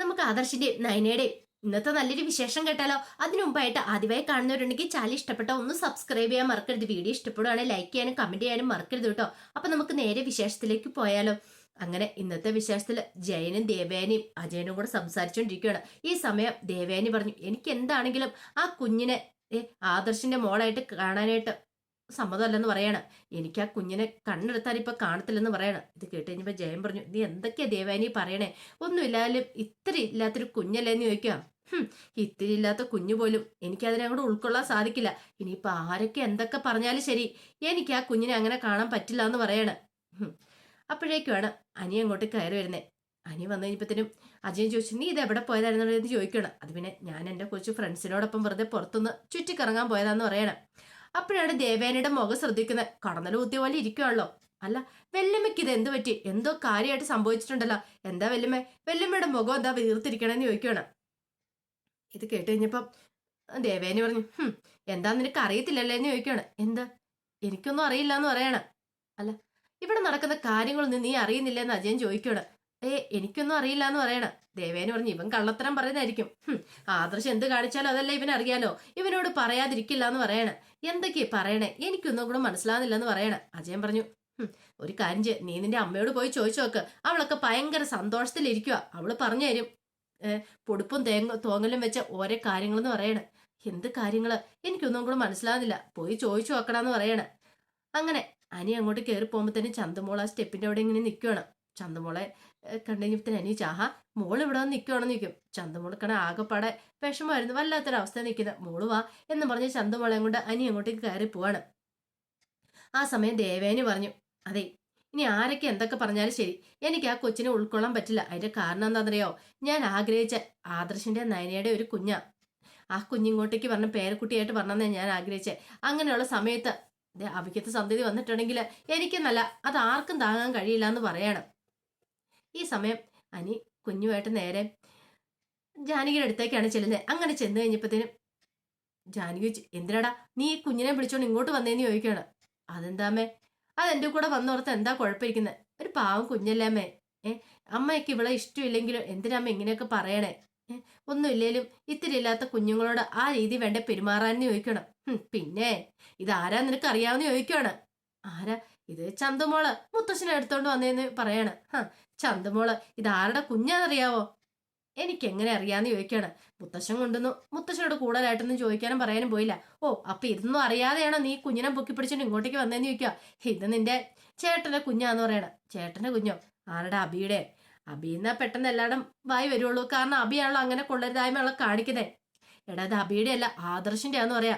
നമുക്ക് ആദർശിന്റെയും നയനയുടെയും ഇന്നത്തെ നല്ലൊരു വിശേഷം കേട്ടാലോ? അതിനു മുമ്പായിട്ട് ആദ്യമായി കാണുന്നവരുണ്ടെങ്കിൽ ചാനൽ ഇഷ്ടപ്പെട്ട ഒന്ന് സബ്സ്ക്രൈബ് ചെയ്യാൻ മറക്കരുത്. വീഡിയോ ഇഷ്ടപ്പെടുവാണെങ്കിൽ ലൈക്ക് ചെയ്യാനും കമന്റ് ചെയ്യാനും മറക്കരുത് കേട്ടോ. അപ്പൊ നമുക്ക് നേരെ വിശേഷത്തിലേക്ക് പോയാലോ. അങ്ങനെ ഇന്നത്തെ വിശേഷത്തിൽ ജയനും ദേവേനയും അജയനും കൂടെ സംസാരിച്ചുകൊണ്ടിരിക്കുകയാണ് ഈ സമയം ദേവേനി പറഞ്ഞു എനിക്ക് എന്താണെങ്കിലും ആ കുഞ്ഞിനെ ആദർശിന്റെ മോളായിട്ട് കാണാനായിട്ട് സമ്മതമല്ലെന്ന് പറയാണ്. എനിക്ക് ആ കുഞ്ഞിനെ കണ്ണെടുത്താൽ ഇപ്പൊ കാണത്തില്ലെന്ന് പറയാണ്. ഇത് കേട്ട് കഴിഞ്ഞപ്പോ ജയം പറഞ്ഞു നീ എന്തൊക്കെയാ ദേവാനി പറയണേ? ഒന്നുമില്ലാലും ഇത്ര ഇല്ലാത്തൊരു കുഞ്ഞല്ലേ എന്ന് ചോദിക്കാം ഇത്തിരി ഇല്ലാത്ത കുഞ്ഞു പോലും. എനിക്കതിനെ അങ്ങോട്ട് ഉൾക്കൊള്ളാൻ സാധിക്കില്ല. ഇനിയിപ്പൊ ആരൊക്കെ എന്തൊക്കെ പറഞ്ഞാലും ശരി. എനിക്ക് ആ കുഞ്ഞിനെ അങ്ങനെ കാണാൻ പറ്റില്ല എന്ന് പറയാണ്. അപ്പോഴേക്കുവാണ് അനി അങ്ങോട്ട് കയറി വരുന്നത് അനി വന്നു കഴിഞ്ഞപ്പോഴത്തേനും അജയൻ ചോദിച്ചു നീ ഇത് എവിടെ പോയതായിരുന്നു എന്ന് ചോദിക്കണം അത് പിന്നെ ഞാൻ എന്റെ കൊച്ചു ഫ്രണ്ട്സിനോടൊപ്പം വെറുതെ പുറത്തുനിന്ന് ചുറ്റിക്കറങ്ങാൻ പോയതാന്ന് പറയണം. അപ്പോഴാണ് ദേവേനയുടെ മുഖം ശ്രദ്ധിക്കുന്നത്. കടന്നൽ കുത്തിയ പോലെ ഇരിക്കുവാണല്ലോ. അല്ല വെല്ലുമ്മയ്ക്ക് ഇത് എന്ത് പറ്റി? എന്തോ കാര്യമായിട്ട് സംഭവിച്ചിട്ടുണ്ടല്ലോ. എന്താ വെല്ലുമ്മ? വെല്ലുമ്മയുടെ മുഖം എന്താ വീർത്തിരിക്കണമെന്ന് ചോദിക്കുകയാണ് ഇത് കേട്ട് കഴിഞ്ഞപ്പം ദേവേനി പറഞ്ഞു ഹും എന്താ നിനക്ക് അറിയത്തില്ലല്ലേ എന്ന് ചോദിക്കുകയാണ് എന്താ? എനിക്കൊന്നും അറിയില്ല എന്ന് പറയണം. അല്ല ഇവിടെ നടക്കുന്ന കാര്യങ്ങളൊന്നും നീ അറിയുന്നില്ല എന്ന് അജയൻ ചോദിക്കുകയാണ് ഏ എനിക്കൊന്നും അറിയില്ല എന്ന് പറയണം. ദേവേന പറഞ്ഞു ഇവൻ കള്ളത്തരം പറയുന്നതായിരിക്കും. ആദർശം എന്ത് കാണിച്ചാലും അതല്ല ഇവൻ അറിയാലോ? ഇവനോട് പറയാതിരിക്കില്ല എന്ന് പറയണ. എന്തൊക്കെയാ പറയണേ? എനിക്കൊന്നും കൂടെ മനസ്സിലാകുന്നില്ല എന്ന് പറയണ. അജയൻ പറഞ്ഞു ഒരു കാര്യം നീ നിന്റെ അമ്മയോട് പോയി ചോദിച്ചു നോക്ക്. അവളൊക്കെ ഭയങ്കര സന്തോഷത്തിലിരിക്കുക അവൾ പറഞ്ഞു തരും. പൊടുപ്പും തേങ്ങ തോങ്ങലും വെച്ച ഓരോ കാര്യങ്ങളെന്ന് പറയണ. എന്ത് കാര്യങ്ങൾ? എനിക്കൊന്നും കൂടെ മനസ്സിലാകുന്നില്ല പോയി ചോദിച്ചു നോക്കണമെന്ന് പറയണ. അങ്ങനെ അനി അങ്ങോട്ട് കയറി തന്നെ ചന്തമോൾ ആ സ്റ്റെപ്പിന്റെ അവിടെ ഇങ്ങനെ നിൽക്കുകയാണ് ചന്തമോളെ കണ്ടുകഴിഞ്ഞപ്പത്തിന് അനി ചാഹ മോൾ ഇവിടെ വന്ന് നിൽക്കുവാണെന്ന് നിൽക്കും ചന്തമോൾക്കണ ആകെപ്പാടെ വിഷമമായിരുന്നു വല്ലാത്തൊരവസ്ഥ നിൽക്കുന്നത് മോൾ വാ എന്ന് പറഞ്ഞ് ചന്തമോളെ കൊണ്ട് അനി അങ്ങോട്ടേക്ക് കയറി പോവാണ്. ആ സമയം ദേവേനി പറഞ്ഞു അതെ ഇനി ആരൊക്കെ എന്തൊക്കെ പറഞ്ഞാലും ശരി. എനിക്ക് ആ കൊച്ചിനെ ഉൾക്കൊള്ളാൻ പറ്റില്ല. അതിന്റെ കാരണം എന്താണെന്നറിയോ? ഞാൻ ആഗ്രഹിച്ച ആദർശിന്റെ നയനയുടെ ഒരു കുഞ്ഞാ. ആ കുഞ്ഞിങ്ങോട്ടേക്ക് പറഞ്ഞ പേരക്കുട്ടിയായിട്ട് പറഞ്ഞതെന്നേ ഞാൻ ആഗ്രഹിച്ചത് അങ്ങനെയുള്ള സമയത്ത് അവിക്കത്തെ സന്തതി വന്നിട്ടുണ്ടെങ്കിൽ എനിക്കെന്നല്ല അത് ആർക്കും താങ്ങാൻ കഴിയില്ല എന്ന് പറയണം. ഈ സമയം അനി കുഞ്ഞുമായിട്ട് നേരെ ജാനകിയുടെ അടുത്തേക്കാണ് ചെല്ലുന്നത് അങ്ങനെ ചെന്ന് കഴിഞ്ഞപ്പോഴത്തേനും ജാനകി എന്തിനാടാ നീ ഈ കുഞ്ഞിനെ വിളിച്ചോണ്ട് ഇങ്ങോട്ട് വന്നേന്ന് ചോദിക്കുകയാണ്? അതെന്താമ്മേ അതെന്റെ കൂടെ വന്നോർത്ത് എന്താ കുഴപ്പമിരിക്കുന്നത് ഒരു പാവം കുഞ്ഞല്ലേ അമ്മേ? ഏ അമ്മയ്ക്ക് ഇവിടെ ഇഷ്ടമില്ലെങ്കിലും എന്തിനമ്മ ഇങ്ങനെയൊക്കെ പറയണേ? ഒന്നുമില്ലേലും ഇത്തിരി ഇല്ലാത്ത കുഞ്ഞുങ്ങളോട് ആ രീതി വേണ്ട പെരുമാറാൻ ചോദിക്കണം പിന്നെ ഇതാരാ നിനക്ക് അറിയാവുന്ന ചോദിക്കുകയാണ്? ആരാ? ഇത് ചന്തുമോൾ മുത്തശ്ശനെ എടുത്തോണ്ട് വന്നേന്ന് പറയാണ്. ഹ ചന്തുമോൾ ആരുടെ കുഞ്ഞാന്നറിയാവോ എനിക്ക് എങ്ങനെ അറിയാന്ന് ചോദിക്കാണ്. മുത്തശ്ശൻ കൊണ്ടുവന്നു. മുത്തശ്ശനോട് കൂടുതലായിട്ടൊന്നും ചോദിക്കാനും പറയാനും പോയില്ല. ഓ അപ്പൊ ഇതൊന്നും അറിയാതെയാണോ നീ കുഞ്ഞിനെ പൊക്കി പിടിച്ചിട്ട് ഇങ്ങോട്ടേക്ക് വന്നേന്ന് ചോദിക്കുക? ഇത് നിന്റെ ചേട്ടന്റെ കുഞ്ഞാന്ന് പറയണ. ചേട്ടന്റെ കുഞ്ഞോ? ആരുടെ അബിയുടെ? അബിന്നാ പെട്ടെന്ന് എല്ലാടും വായി വരുള്ളൂ കാരണം അബിയാണല്ലോ അങ്ങനെ കൊള്ളരുതായ്മയുള്ള കാണിക്കുന്നേ. എടാ അത് അബിയുടെ അല്ല ആദർശിന്റെ ആന്ന് പറയാ.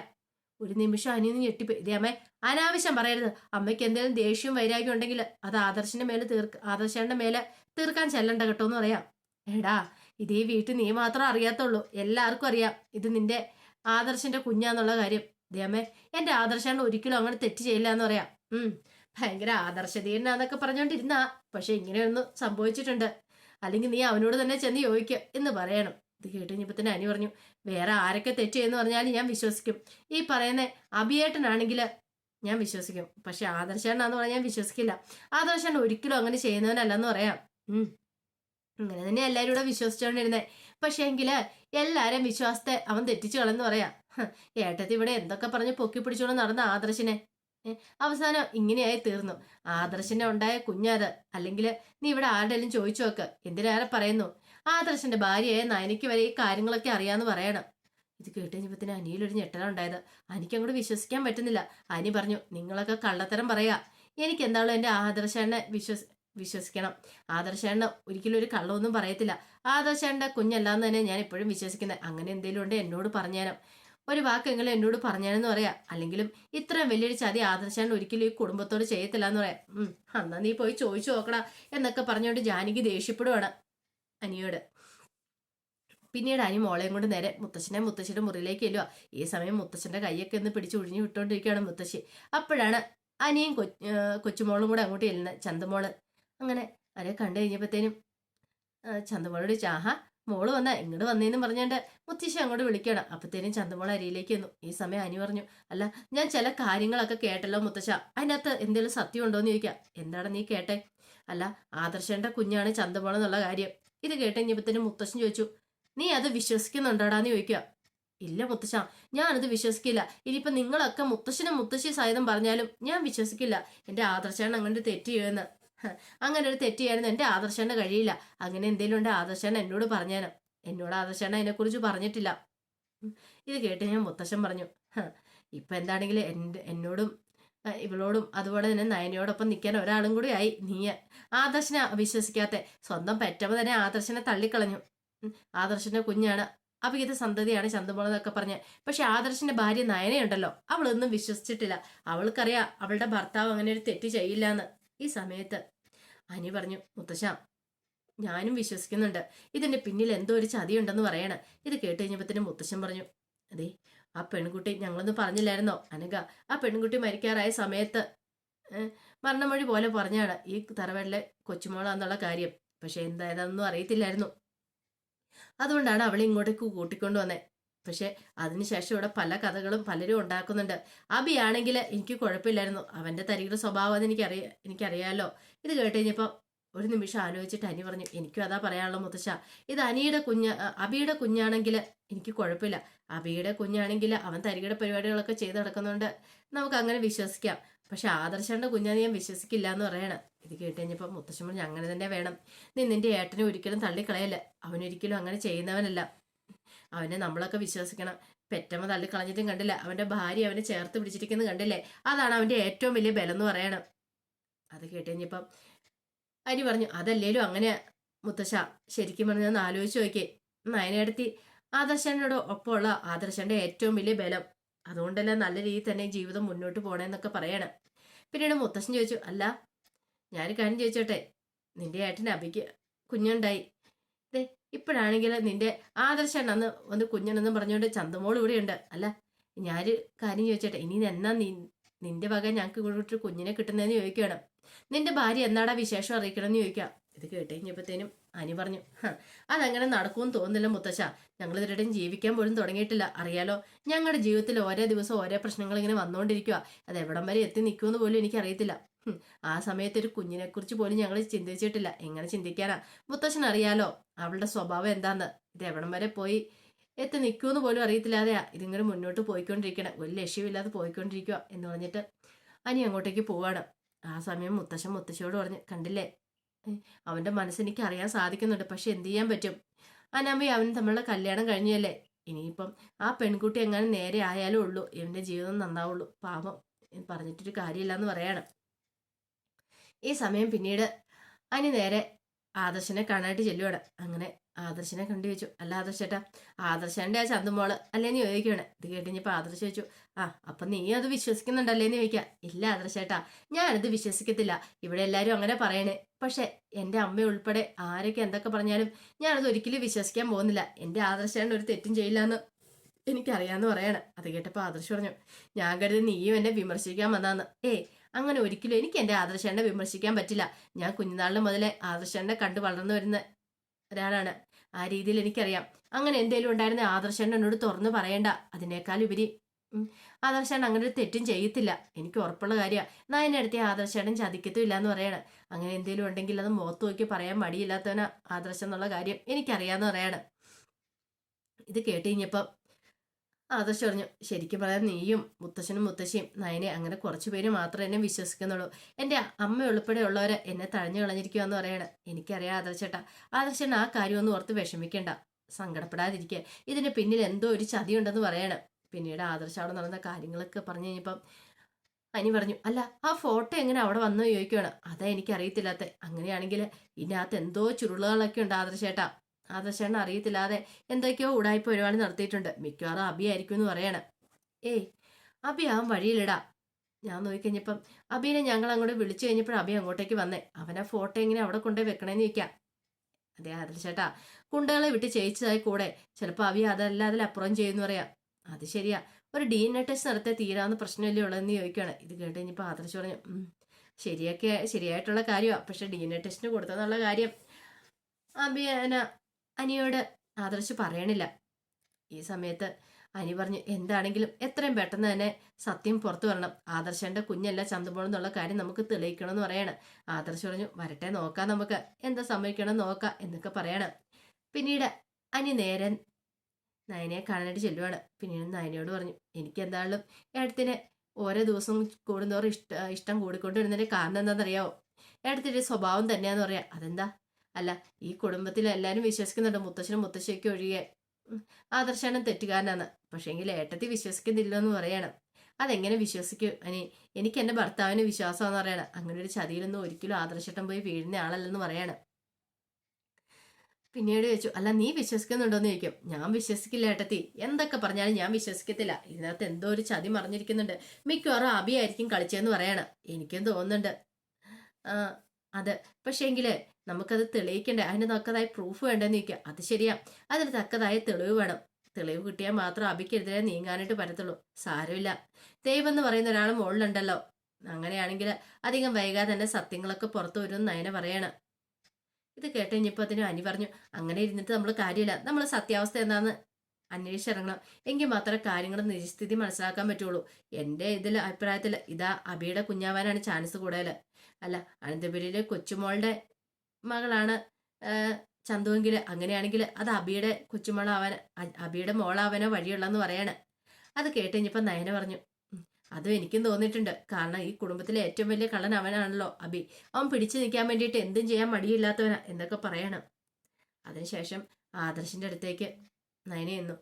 ഒരു നിമിഷം അനിന്ന് ഞെട്ടിപ്പോയി. അമ്മേ അനാവശ്യം പറയരുത്. അമ്മയ്ക്ക് എന്തെങ്കിലും ദേഷ്യവും വൈരാഗ്യം ഉണ്ടെങ്കിൽ അത് ആദർശിന്റെ മേലെ തീർക്ക് ആദർശന്റെ മേലെ തീർക്കാൻ ചെല്ലണ്ട കേട്ടോ എന്ന് പറയാം. എടാ ഇതേ വീട്ടിൽ നീ മാത്രം അറിയാത്തുള്ളൂ എല്ലാവർക്കും അറിയാം ഇത് നിന്റെ ആദർശന്റെ കുഞ്ഞാന്നുള്ള കാര്യം. ദേമേ എന്റെ ആദർശാണ്ട് ഒരിക്കലും അങ്ങനെ തെറ്റ് ചെയ്യില്ല എന്ന് പറയാം. ഉം ഭയങ്കര ആദർശതീരനാന്നൊക്കെ പറഞ്ഞോണ്ടിരുന്നാ. പക്ഷെ ഇങ്ങനെയൊന്നും സംഭവിച്ചിട്ടുണ്ട്. അല്ലെങ്കിൽ നീ അവനോട് തന്നെ ചെന്ന് ചോദിക്കുക എന്ന് പറയണം. ഇത് കേട്ട് കഴിഞ്ഞപ്പോൾ തന്നെ അനി പറഞ്ഞു വേറെ ആരൊക്കെ തെറ്റ് ചെയ്യുന്നു പറഞ്ഞാലും ഞാൻ വിശ്വസിക്കും. ഈ പറയുന്ന അഭിയേട്ടനാണെങ്കിൽ ഞാൻ വിശ്വസിക്കും. പക്ഷെ ആദർശേട്ടനാന്ന് പറഞ്ഞാൽ ഞാൻ വിശ്വസിക്കില്ല. ആദർശേട്ടൻ ഒരിക്കലും അങ്ങനെ ചെയ്യുന്നവനല്ലെന്ന് പറയാം. അങ്ങനെ തന്നെ എല്ലാവരും കൂടെ വിശ്വസിച്ചുകൊണ്ടിരുന്നേ പക്ഷെ എങ്കിൽ എല്ലാവരും വിശ്വാസത്തെ അവൻ തെറ്റിച്ചു കളെന്ന് പറയാം. ഏട്ടത്തി ഇവിടെ എന്തൊക്കെ പറഞ്ഞ് പൊക്കി പിടിച്ചോണ്ട് നടന്ന ആദർശിനെ? അവസാനം ഇങ്ങനെയായി തീർന്നു. ആദർശിനെ ഉണ്ടായ കുഞ്ഞാത് അല്ലെങ്കിൽ നീ ഇവിടെ ആരുടെയും ചോദിച്ചു നോക്ക്. എന്തിനേറെ പറയുന്നു? ആദർശന്റെ ഭാര്യയായ നയനയ്ക്ക് വരെ ഈ കാര്യങ്ങളൊക്കെ അറിയാന്ന് പറയണം. ഇത് കേട്ട് കഴിഞ്ഞപ്പത്തിന് അനിയിലൊരു ഞെട്ടലുണ്ടായത് അനിക്ക് അങ്ങോട്ട് വിശ്വസിക്കാൻ പറ്റുന്നില്ല. അനി പറഞ്ഞു നിങ്ങളൊക്കെ കള്ളത്തരം പറയാ. എനിക്ക് എന്താണോ എന്റെ ആദർശനെ വിശ്വസ് വിശ്വസിക്കണം. ആദർശേണ്ണ ഒരിക്കലും ഒരു കള്ളമൊന്നും പറയത്തില്ല. ആദർശേണ്ട കുഞ്ഞല്ലാന്ന് തന്നെ ഞാൻ എപ്പോഴും വിശ്വസിക്കുന്നത് അങ്ങനെ എന്തെങ്കിലും ഉണ്ട് എന്നോട് പറഞ്ഞാനും ഒരു വാക്കെങ്കിലും എന്നോട് പറഞ്ഞാനെന്ന് പറയാം. അല്ലെങ്കിലും ഇത്രയും വലിയൊരു ചതി ആദർശേണ്ട ഒരിക്കലും ഈ കുടുംബത്തോട് ചെയ്യത്തില്ല എന്ന് പറയാം. അന്നാ നീ പോയി ചോദിച്ചു നോക്കടാ എന്നൊക്കെ പറഞ്ഞുകൊണ്ട് ജാനകി ദേഷ്യപ്പെടുവാണ്. അനിയോട്. പിന്നീട് അനി മോളെയും കൊണ്ട് നേരെ മുത്തശ്ശനെ മുത്തശ്ശിയുടെ മുറിയിലേക്ക് ചെല്ലുക ഈ സമയം മുത്തശ്ശന്റെ കൈയൊക്കെ ഒന്ന് പിടിച്ച് ഒഴിഞ്ഞു വിട്ടുകൊണ്ടിരിക്കുകയാണ് മുത്തശ്ശി. അപ്പോഴാണ് അനിയും കൊച്ചുമോളും കൂടെ അങ്ങോട്ട് ചെല്ലുന്നത് ചന്തമോൾ. അങ്ങനെ അവരെ കണ്ടു കഴിഞ്ഞപ്പോഴത്തേനും ചന്തമോളോട് ചാഹ മോൾ വന്ന ഇങ്ങോട്ട് വന്നേന്ന് പറഞ്ഞാണ്ട് മുത്തശ്ശി അങ്ങോട്ട് വിളിക്കണം അപ്പത്തേനും ചന്തമോൾ അരിയിലേക്ക് വന്നു ഈ സമയം അനി പറഞ്ഞു അല്ല ഞാൻ ചില കാര്യങ്ങളൊക്കെ കേട്ടല്ലോ മുത്തശ്ശ. അതിനകത്ത് എന്തെങ്കിലും സത്യം ഉണ്ടോ എന്ന് ചോദിക്കാം. എന്താണ് നീ കേട്ടെ? അല്ല ആദർശന്റെ കുഞ്ഞാണ് ചന്തമോൾ എന്നുള്ള കാര്യം. ഇത് കേട്ട് കഴിഞ്ഞപ്പത്തിന് മുത്തശ്ശൻ ചോദിച്ചു നീ അത് വിശ്വസിക്കുന്നുണ്ടോടാന്ന് ചോദിക്കുക. ഇല്ല മുത്തശ്ശ ഞാനത് വിശ്വസിക്കില്ല. ഇനിയിപ്പോ നിങ്ങളൊക്കെ മുത്തശ്ശനും മുത്തശ്ശി സഹിതം പറഞ്ഞാലും ഞാൻ വിശ്വസിക്കില്ല. എന്റെ ആദർശാണ് അങ്ങനെ തെറ്റ് ചെയ്യുമെന്ന് അങ്ങനെ ഒരു തെറ്റ് ചെയ്യാനൊന്നും എന്റെ ആദർശാണ് കഴിയില്ല. അങ്ങനെ എന്തെങ്കിലും ഉണ്ട് ആദർശാണ് എന്നോട് പറഞ്ഞാനും. എന്നോട് ആദർശാണ് അതിനെക്കുറിച്ച് പറഞ്ഞിട്ടില്ല. ഇത് കേട്ട് ഞാൻ മുത്തശ്ശൻ പറഞ്ഞു. ഇപ്പം എന്താണെങ്കിലും എന്റെ എന്നോടും ഇവളോടും അതുപോലെ തന്നെ നയനയോടൊപ്പം നിൽക്കാൻ ഒരാളും കൂടി ആയി. നീയ ആദർശനെ വിശ്വസിക്കാത്ത സ്വന്തം പെറ്റമ്മ തന്നെ ആദർശനെ തള്ളിക്കളഞ്ഞു. ആദർശന്റെ കുഞ്ഞാണ്. അഭിഗത സന്തതിയാണ് ചന്തമോളെന്നൊക്കെ പറഞ്ഞ്. പക്ഷെ ആദർശന്റെ ഭാര്യ നയനയുണ്ടല്ലോ. അവളൊന്നും വിശ്വസിച്ചിട്ടില്ല. അവൾക്കറിയാം അവളുടെ ഭർത്താവ് അങ്ങനെ ഒരു തെറ്റ് ചെയ്യില്ല എന്ന് ഈ സമയത്ത് അനി പറഞ്ഞു മുത്തശ്ശാം ഞാനും വിശ്വസിക്കുന്നുണ്ട്. ഇതിന്റെ പിന്നിൽ എന്തോ ഒരു ചതിയുണ്ടെന്ന് പറയണ. ഇത് കേട്ട് തന്നെ മുത്തശ്ശൻ പറഞ്ഞു അതെ ആ പെൺകുട്ടി ഞങ്ങളൊന്നും പറഞ്ഞില്ലായിരുന്നോ? അനഘ ആ പെൺകുട്ടി മരിക്കാറായ സമയത്ത് മരണമൊഴി പോലെ പറഞ്ഞാണ് ഈ തറവാട്ടിലെ കൊച്ചുമോളാന്നുള്ള കാര്യം. പക്ഷെ എന്തായതൊന്നും അറിയത്തില്ലായിരുന്നു. അതുകൊണ്ടാണ് അവളെ ഇങ്ങോട്ടേക്ക് കൂട്ടിക്കൊണ്ടു വന്നേ. പക്ഷെ അതിനുശേഷം ഇവിടെ പല കഥകളും പലരും ഉണ്ടാക്കുന്നുണ്ട്. അബിയാണെങ്കിൽ എനിക്ക് കുഴപ്പമില്ലായിരുന്നു. അവന്റെ തരികളുടെ സ്വഭാവം അത് എനിക്കറിയ എനിക്കറിയാമല്ലോ ഇത് കേട്ട് കഴിഞ്ഞപ്പോൾ ഒരു നിമിഷം ആലോചിച്ചിട്ട് അനി പറഞ്ഞു എനിക്കും അതാ പറയാനുള്ള മുത്തശ്ശ. ഇത് അനിയുടെ കുഞ്ഞ് അബിയുടെ കുഞ്ഞാണെങ്കിൽ എനിക്ക് കുഴപ്പമില്ല. അബിയുടെ കുഞ്ഞാണെങ്കിൽ അവൻ തരികിട പരിപാടികളൊക്കെ ചെയ്ത് നടക്കുന്നുണ്ട്. നമുക്ക് അങ്ങനെ വിശ്വസിക്കാം. പക്ഷെ ആദർശന്റെ കുഞ്ഞാന്ന് ഞാൻ വിശ്വസിക്കില്ല എന്ന് പറയണ. ഇത് കേട്ട് കഴിഞ്ഞപ്പോൾ മുത്തശ്ശൻ പറഞ്ഞു അങ്ങനെ തന്നെ വേണം. നീ നിന്റെ ഏട്ടനെ ഒരിക്കലും തള്ളിക്കളയല്ല. അവനൊരിക്കലും അങ്ങനെ ചെയ്യുന്നവനല്ല. അവനെ നമ്മളൊക്കെ വിശ്വസിക്കണം. പെറ്റമ്മ തള്ളിക്കളഞ്ഞിട്ടും കണ്ടില്ല. അവന്റെ ഭാര്യ അവനെ ചേർത്ത് പിടിച്ചിരിക്കുന്നത് കണ്ടില്ലേ? അതാണ് അവന്റെ ഏറ്റവും വലിയ ബലം എന്ന് പറയണം. അത് കേട്ട് കഴിഞ്ഞപ്പം അരി പറഞ്ഞു അതല്ലേലും അങ്ങനെ മുത്തശ്ശ. ശരിക്കും പറഞ്ഞൊന്ന് ആലോചിച്ച് നോക്കിയേ. നയനടുത്തി ആദർശനോട് ഒപ്പമുള്ള ആദർശന്റെ ഏറ്റവും വലിയ ബലം. അതുകൊണ്ടല്ല നല്ല രീതിയിൽ തന്നെ ജീവിതം മുന്നോട്ട് പോണേന്നൊക്കെ പറയണം. പിന്നീട് മുത്തശ്ശൻ ചോദിച്ചു അല്ല ഞാനൊരു കാര്യം ചോദിച്ചോട്ടെ? നിന്റെ ഏട്ടന് അഭിക്ക് കുഞ്ഞുണ്ടായി. ദേ ഇപ്പോഴാണെങ്കിൽ നിന്റെ ആദർശൻ അന്ന് ഒന്ന് കുഞ്ഞനെന്നും പറഞ്ഞുകൊണ്ട് ചന്തമോൾ ഇവിടെ ഉണ്ട് അല്ല ഞാനൊരു കാര്യം ചോദിച്ചോട്ടെ? ഇനി എന്നാ നീ നിന്റെ വക ഞങ്ങൾക്ക് ഇങ്ങോട്ട് കുഞ്ഞിനെ കിട്ടുന്നതെന്ന് ചോദിക്കണം നിന്റെ ഭാര്യ എന്നാടാ വിശേഷം അറിയിക്കണമെന്ന് ചോദിക്കാം ഇത് കേട്ട് കഴിഞ്ഞപ്പോഴത്തേനും അനി പറഞ്ഞു അതങ്ങനെ നടക്കുമെന്ന് തോന്നുന്നില്ല മുത്തശ്ശ. ഞങ്ങൾ ഇവരുടെയും ജീവിക്കാൻ പോലും തുടങ്ങിയിട്ടില്ല. അറിയാലോ ഞങ്ങളുടെ ജീവിതത്തിൽ ഓരോ ദിവസം ഓരോ പ്രശ്നങ്ങൾ ഇങ്ങനെ വന്നുകൊണ്ടിരിക്കുക അത് എവിടം വരെ എത്തി നിൽക്കുമെന്ന് പോലും എനിക്കറിയത്തില്ല. ആ സമയത്ത് ഒരു കുഞ്ഞിനെക്കുറിച്ച് പോലും ഞങ്ങൾ ചിന്തിച്ചിട്ടില്ല. എങ്ങനെ ചിന്തിക്കാനാ? മുത്തശ്ശൻ അറിയാലോ അവളുടെ സ്വഭാവം എന്താന്ന്. ഇത് എവിടം വരെ പോയി എത്തി നിൽക്കുമെന്ന് പോലും അറിയത്തില്ലാതെയാ. ഇതിങ്ങനെ മുന്നോട്ട് പോയിക്കൊണ്ടിരിക്കണം. ഒരു ലക്ഷ്യമില്ലാതെ പോയിക്കൊണ്ടിരിക്കുക എന്ന് പറഞ്ഞിട്ട് അനി അങ്ങോട്ടേക്ക് പോവാണ്. ആ സമയം മുത്തശ്ശൻ മുത്തശ്ശിയോട് പറഞ്ഞ് കണ്ടില്ലേ ഏ, അവന്റെ മനസ്സ് എനിക്ക് അറിയാൻ സാധിക്കുന്നുണ്ട്. പക്ഷെ എന്ത് ചെയ്യാൻ പറ്റും? അനാമി അവൻ തമ്മിലുള്ള കല്യാണം കഴിഞ്ഞല്ലേ? ഇനിയിപ്പം ആ പെൺകുട്ടി എങ്ങനെ നേരെ ആയാലും ഉള്ളൂ. ഇവന്റെ ജീവിതം നന്നാവുള്ളൂ. പാപം പറഞ്ഞിട്ടൊരു കാര്യമില്ല എന്ന് പറയാണ്. ഈ സമയം പിന്നീട് അനി നേരെ ആദർശനെ കാണാനായിട്ട് ചെല്ലുവാണ്. അങ്ങനെ ആദർശനെ കണ്ടു വെച്ചു അല്ല ആദർശേട്ടാ ആദർശന്റെ ആ ചന്തുമോൾ അല്ലേന്ന് ചോദിക്കുകയാണ്. ഇത് കേട്ടിഞ്ഞപ്പോൾ ആദർശ ചോദിച്ചു ആ അപ്പം നീ അത് വിശ്വസിക്കുന്നുണ്ടല്ലേന്ന് ചോദിക്കാം ഇല്ല ആദർശേട്ടാ ഞാനത് വിശ്വസിക്കത്തില്ല. ഇവിടെ എല്ലാവരും അങ്ങനെ പറയണേ. പക്ഷേ എന്റെ അമ്മ ഉൾപ്പെടെ ആരൊക്കെ എന്തൊക്കെ പറഞ്ഞാലും ഞാനത് ഒരിക്കലും വിശ്വസിക്കാൻ പോകുന്നില്ല. എന്റെ ആദർശേണ്ട ഒരു തെറ്റും ചെയ്യില്ല എന്ന് എനിക്കറിയാമെന്ന് പറയണം. അത് കേട്ടപ്പോൾ ആദർശ് പറഞ്ഞു ഞാൻ കരുതി നീയും എന്നെ വിമർശിക്കാൻ വന്നാന്ന് ഏയ് അങ്ങനെ ഒരിക്കലും എനിക്ക് എന്റെ ആദർശേണ്ട വിമർശിക്കാൻ പറ്റില്ല. ഞാൻ കുഞ്ഞുനാളിന് മുതലേ ആദർശേണ്ട കണ്ടു വളർന്നു വരുന്ന ഒരാളാണ്. ആ രീതിയിൽ എനിക്കറിയാം. അങ്ങനെ എന്തേലും ഉണ്ടായിരുന്ന ആദർശൻ എന്നോട് തുറന്നു പറയണ്ട. അതിനേക്കാൾ ഉപരി ആദർശൻ അങ്ങനെ ഒരു തെറ്റും ചെയ്യത്തില്ല. എനിക്ക് ഉറപ്പുള്ള കാര്യമാണ് നായനടുത്തെ ചതിക്കത്തും ചതിക്കത്തുമില്ല എന്ന് പറയാണ്. അങ്ങനെ എന്തെങ്കിലും ഉണ്ടെങ്കിൽ അത് മുഖത്ത് നോക്കി പറയാൻ മടിയില്ലാത്തവനാ ആദർശം എന്നുള്ള കാര്യം എനിക്കറിയാന്ന് പറയാണ്. ഇത് കേട്ട് കഴിഞ്ഞപ്പം ആദർശ് പറഞ്ഞു ശരിക്കും പറയാൻ നീയും മുത്തശ്ശനും മുത്തശ്ശിയും നയനെ അങ്ങനെ കുറച്ചു പേര് മാത്രമേ എന്നെ വിശ്വസിക്കുന്നുള്ളൂ. എന്റെ അമ്മ ഉൾപ്പെടെ ഉള്ളവരെ എന്നെ തഴഞ്ഞു കളഞ്ഞിരിക്കുക എന്ന് പറയണ. എനിക്കറിയാം ആദർശേട്ടാ ആദർശൻ ആ കാര്യമൊന്നും ഓർത്ത് വിഷമിക്കേണ്ട. സങ്കടപ്പെടാതിരിക്കുക ഇതിന് പിന്നിൽ എന്തോ ഒരു ചതിയുണ്ടെന്ന് പറയണം. പിന്നീട് ആദർശ അവിടെ നടന്ന കാര്യങ്ങളൊക്കെ പറഞ്ഞു കഴിഞ്ഞപ്പം അനി പറഞ്ഞു അല്ല ആ ഫോട്ടോ എങ്ങനെ അവിടെ വന്നു ചോദിക്കുകയാണ് അതാ എനിക്കറിയത്തില്ലാത്ത. അങ്ങനെയാണെങ്കിൽ ഇതിനകത്ത് എന്തോ ചുരുളുകളൊക്കെ ഉണ്ട് ആദർശേട്ടാ ആദർശേട്ടൻ അറിയത്തില്ലാതെ എന്തൊക്കെയോ ഉടായ്പ പരിപാടി നടത്തിയിട്ടുണ്ട്. മിക്കവാറും അബി ആയിരിക്കും എന്ന് പറയണം. ഏയ് അബി ആ വഴിയിലിടാ. ഞാൻ നോക്കിക്കഴിഞ്ഞപ്പം അബീനെ ഞങ്ങൾ അങ്ങോട്ട് വിളിച്ചു കഴിഞ്ഞപ്പോൾ അബി അങ്ങോട്ടേക്ക് വന്നേ. അവനാ ഫോട്ടോ എങ്ങനെ അവിടെ കൊണ്ടുപോയി വെക്കണേന്ന് ചോദിക്കാം. അതെ ആദർശേട്ടാ കുണ്ടകളെ വിട്ട് ചെയ്യിച്ചതായി കൂടെ. ചിലപ്പോൾ അബി അതല്ല അതിലപ്പുറം ചെയ്യുമെന്ന് പറയാം. അത് ശരിയാ. ഒരു ഡി എൻ എ ടെസ്റ്റ് നടത്തിയ തീരാവുന്ന പ്രശ്നമല്ലേ ഉള്ളതെന്ന് ചോദിക്കുകയാണ് ഇത് കേട്ട് കഴിഞ്ഞപ്പോൾ ആദർശ് പറഞ്ഞു ശരിയൊക്കെ ശരിയായിട്ടുള്ള കാര്യമാണ് പക്ഷെ ഡി എൻ എ ടെസ്റ്റിന് കൊടുത്തെന്നുള്ള കാര്യം. അബി അന- അനിയോട് ആദർശ് പറയണില്ല. ഈ സമയത്ത് അനി പറഞ്ഞു എന്താണെങ്കിലും എത്രയും പെട്ടെന്ന് തന്നെ സത്യം പുറത്തു വരണം. ആദർശന്റെ കുഞ്ഞല്ല ചന്തപോണെന്നുള്ള കാര്യം നമുക്ക് തെളിയിക്കണം എന്ന് പറയാണ്. ആദർശ് പറഞ്ഞു വരട്ടെ നോക്കാം നമുക്ക്. എന്താ സംഭവിക്കണം നോക്കാം എന്നൊക്കെ പറയണം. പിന്നീട് അനി നേരൻ നയനയെ കാണാനായിട്ട് ചെല്ലുവാണ്. പിന്നീട് നയനയോട് പറഞ്ഞു എനിക്ക് എന്തായാലും ഏടത്തിന് ഓരോ ദിവസം കൂടുന്തോറും ഇഷ്ട ഇഷ്ടം കൂടിക്കൊണ്ടിരുന്നതിന്റെ കാരണം എന്താണെന്നറിയാവോ? ഏടത്തിന്റെ സ്വഭാവം തന്നെയാന്ന് പറയാം. അതെന്താ? അല്ല ഈ കുടുംബത്തിൽ എല്ലാവരും വിശ്വസിക്കുന്നുണ്ട്. മുത്തശ്ശനും മുത്തശ്ശിയൊക്കെ ഒഴികെ. ആദർശാനം തെറ്റുകാരനാണ്. പക്ഷേങ്കിൽ ഏട്ടത്തി വിശ്വസിക്കുന്നില്ലെന്ന് പറയണം. അതെങ്ങനെ വിശ്വസിക്കും? അനി എനിക്ക് എന്റെ ഭർത്താവിന് വിശ്വാസമാണെന്ന് പറയണം. അങ്ങനെ ഒരു ചതിയിലൊന്നും ഒരിക്കലും ആദർശട്ടം പോയി വീഴുന്ന ആളല്ലെന്ന് പറയണം. പിന്നീട് ചോദിച്ചു അല്ല നീ വിശ്വസിക്കുന്നുണ്ടോന്ന് ചോദിക്കും. ഞാൻ വിശ്വസിക്കില്ല ഏട്ടത്തി. എന്തൊക്കെ പറഞ്ഞാലും ഞാൻ വിശ്വസിക്കത്തില്ല. ഇതിനകത്ത് എന്തോ ഒരു ചതി മറിഞ്ഞിരിക്കുന്നുണ്ട്. മിക്കവാറും അബിയായിരിക്കും കളിച്ചതെന്ന് പറയണം. എനിക്കും തോന്നുന്നുണ്ട്. ആ അത്. പക്ഷേങ്കിൽ നമുക്കത് തെളിയിക്കണ്ടേ? അതിന് തക്കതായ പ്രൂഫ് വേണ്ടെന്ന് ചോദിക്കുക. അത് ശരിയാ. അതിന് തക്കതായ തെളിവ് വേണം. തെളിവ് കിട്ടിയാൽ മാത്രം അബിക്കെതിരെ നീങ്ങാനായിട്ട് പറ്റത്തുള്ളൂ. സാരമില്ല. ദൈവം എന്ന് പറയുന്ന ഒരാൾ മുകളിലുണ്ടല്ലോ. അങ്ങനെയാണെങ്കിൽ അധികം വൈകാതെ തന്നെ സത്യങ്ങളൊക്കെ പുറത്തു വരും നയന പറയണം. ഇത് കേട്ട് കഴിഞ്ഞപ്പോൾ അതിന് അനി പറഞ്ഞു അങ്ങനെ ഇരുന്നിട്ട് നമ്മൾ കാര്യമില്ല. നമ്മൾ സത്യാവസ്ഥ എന്താണെന്ന് അന്വേഷിച്ചിറങ്ങണം എങ്കിൽ മാത്രമേ കാര്യങ്ങൾ നിജസ്ഥിതി മനസ്സിലാക്കാൻ പറ്റുള്ളൂ. എന്റെ ഇതിൽ അഭിപ്രായത്തിൽ ഇതാ അബിയുടെ കുഞ്ഞാവാനാണ് ചാൻസ് കൂടുതൽ. അല്ല അനന്തപുരിയിലെ കൊച്ചുമോളുടെ മകളാണ്. ചന്തുവെങ്കിൽ അങ്ങനെയാണെങ്കിൽ അത് അബിയുടെ കൊച്ചുമോളാവാൻ അബിയുടെ മോളാവാനോ വഴിയുള്ളെന്ന് പറയാണ്. അത് കേട്ട് ഇനിയിപ്പം നയന പറഞ്ഞു "ഉം, അതും എനിക്കും തോന്നിയിട്ടുണ്ട്. കാരണം ഈ കുടുംബത്തിലെ ഏറ്റവും വലിയ കള്ളൻ അവനാണല്ലോ അബി. അവൻ പിടിച്ചു നിൽക്കാൻ വേണ്ടിയിട്ട് എന്തും ചെയ്യാൻ മടിയില്ലാത്തവനാ എന്നൊക്കെ പറയണം. അതിനുശേഷം ആദർശിന്റെ അടുത്തേക്ക് നയന എന്നു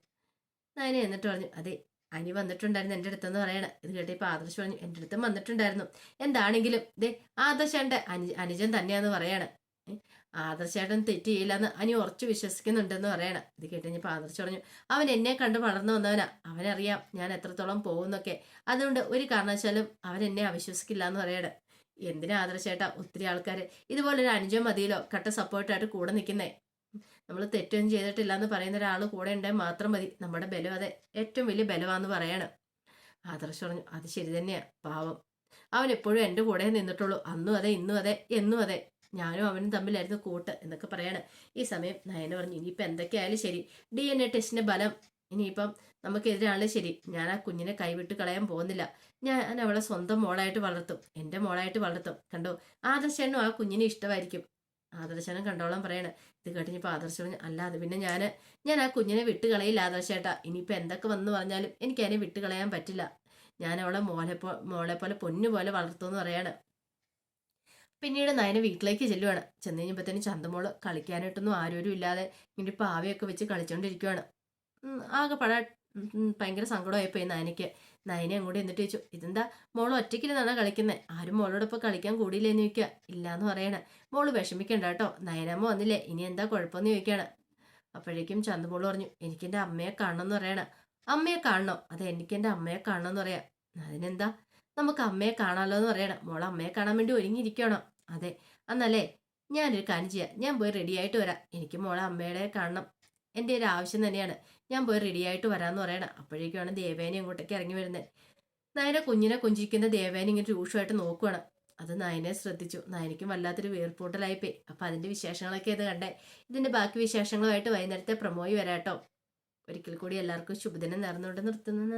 നയന എന്നിട്ട് പറഞ്ഞു അതെ അനി വന്നിട്ടുണ്ടായിരുന്നു എന്റെ അടുത്തെന്ന് പറയണം. ഇത് കേട്ടപ്പോൾ ആദർശ് പറഞ്ഞു എന്റെ അടുത്തും വന്നിട്ടുണ്ടായിരുന്നു. എന്താണെങ്കിലും ദേ ആദർശേന്റെ അനു അനുജൻ തന്നെയാന്ന് പറയാണ്. ആദർശേട്ടൻ തെറ്റ് ചെയ്യില്ലെന്ന് അനി ഉറച്ചു വിശ്വസിക്കുന്നുണ്ടെന്ന് പറയണം. ഇത് കേട്ടുകഴിഞ്ഞപ്പോൾ ആദർശ് പറഞ്ഞു അവൻ എന്നെ കണ്ട് വളർന്നു വന്നവനാ. അവനറിയാം ഞാൻ എത്രത്തോളം പോകുന്നൊക്കെ അതുകൊണ്ട് ഒരു കാരണവശാലും അവൻ എന്നെ അവിശ്വസിക്കില്ല എന്ന് പറയണം. എന്തിനാ ആദർശേട്ടാ? ഒത്തിരി ആൾക്കാർ ഇതുപോലൊരു അനുജം മതിയിലോ കട്ട സപ്പോർട്ടായിട്ട് കൂടെ നിൽക്കുന്നേ നമ്മൾ തെറ്റൊന്നും ചെയ്തിട്ടില്ല എന്ന് പറയുന്ന ഒരാൾ കൂടെ ഉണ്ടെങ്കിൽ മാത്രം മതി. നമ്മുടെ ബലം അതെ. ഏറ്റവും വലിയ ബലമാന്ന് പറയണം. ആദർശ് പറഞ്ഞു അത് ശരി തന്നെയാ. പാവം. അവൻ എപ്പോഴും എന്റെ കൂടെ നിന്നിട്ടുള്ളൂ. അന്നും അതെ ഇന്നും അതെ എന്നും അതെ. ഞാനും അവനും തമ്മിലായിരുന്നു കൂട്ട് എന്നൊക്കെ പറയാണ്. ഈ സമയം നയന പറഞ്ഞു ഇനിയിപ്പോൾ എന്തൊക്കെയായാലും ശരി. ഡി എൻ എ ടെസ്റ്റിന്റെ ബലം. ഇനിയിപ്പം നമുക്കെതിരാണല്ലോ ശരി. ഞാൻ ആ കുഞ്ഞിനെ കൈവിട്ട് കളയാൻ പോകുന്നില്ല. ഞാൻ അവളെ സ്വന്തം മോളായിട്ട് വളർത്തും. എന്റെ മോളായിട്ട് വളർത്തും. കണ്ടോ? ആദർശനും ആ കുഞ്ഞിനെ ഇഷ്ടമായിരിക്കും. ആദർശനം കണ്ടോളം പറയണ. ഇത് കേട്ടിനിപ്പോൾ ആദർശം പറഞ്ഞു അല്ല പിന്നെ ഞാൻ ഞാൻ ആ കുഞ്ഞിനെ വിട്ട് കളയില്ല ആദർശേട്ടാ. ഇനിയിപ്പോൾ എന്തൊക്കെ വന്നു പറഞ്ഞാലും എനിക്ക് അതിനെ വിട്ട് കളയാൻ പറ്റില്ല. ഞാൻ അവളെ മോളെ പോ മോളെ പോലെ പൊന്നു പോലെ വളർത്തുമെന്ന് പറയാണ്. പിന്നീട് നയന വീട്ടിലേക്ക് ചെല്ലുവാണ്. ചെന്ന് കഴിഞ്ഞപ്പോഴത്തേനും ചന്തമോൾ കളിക്കാനായിട്ടൊന്നും ആരോരും ഇല്ലാതെ ഇങ്ങനെ പാവയൊക്കെ വെച്ച് കളിച്ചോണ്ടിരിക്കുവാണ്. ഉം, ആകെ പഴ ഉം, ഭയങ്കര സങ്കടമായിപ്പോയി നയനയ്ക്ക്. നയനെ അങ്ങോട്ട് എന്നിട്ട് ചോദിച്ചു ഇതെന്താ? മോൾ ഒറ്റയ്ക്കിരുന്നാണ് കളിക്കുന്നത് ആരും മോളോടൊപ്പം കളിക്കാൻ കൂടിയില്ലേന്ന് ചോദിക്കുക ഇല്ലാന്ന് പറയണേ. മോൾ വിഷമിക്കണ്ട കേട്ടോ. നയനമ്മ വന്നില്ലേ. ഇനി എന്താ കുഴപ്പമെന്ന് ചോദിക്കുകയാണ് അപ്പോഴേക്കും ചന്തമോൾ പറഞ്ഞു എനിക്കെന്റെ അമ്മയെ കാണണം എന്ന് പറയണേ. അമ്മയെ കാണണോ? അതെ എനിക്കെന്റെ അമ്മയെ കാണണം എന്ന് പറയാം. അതിനെന്താ? നമുക്ക് അമ്മയെ കാണാമല്ലോ എന്ന് പറയണം. മോൾ അമ്മയെ കാണാൻ വേണ്ടി ഒരുങ്ങിയിരിക്കണം. അതെ എന്നല്ലേ ഞാനൊരു കാര്യം ചെയ്യാം. ഞാൻ പോയി റെഡി ആയിട്ട് വരാം. എനിക്ക് മോളെ അമ്മയുടെ കാണണം. എന്റെ ഒരു ആവശ്യം തന്നെയാണ്. ഞാൻ പോയി റെഡി ആയിട്ട് വരാമെന്ന് പറയണം. അപ്പോഴേക്കുമാണ് ദേവേനെ അങ്ങോട്ടേക്ക് ഇറങ്ങി വരുന്നത് നയനെ കുഞ്ഞിനെ കുഞ്ചിരിക്കുന്ന ദേവേനെ ഇങ്ങനെ രൂക്ഷമായിട്ട് നോക്കുവാണ്. അത് നയനെ ശ്രദ്ധിച്ചു. നയനയ്ക്കും വല്ലാത്തൊരു വേർപൂട്ടലായിപ്പോയി അപ്പം അതിന്റെ വിശേഷങ്ങളൊക്കെ ഇത് കണ്ടേ. ഇതിന്റെ ബാക്കി വിശേഷങ്ങളുമായിട്ട് വൈകുന്നേരത്തെ പ്രമോയി വരാട്ടോ. ഒരിക്കൽ കൂടി എല്ലാവർക്കും ശുഭദിനം നേർന്നുകൊണ്ട് നിർത്തുന്നു.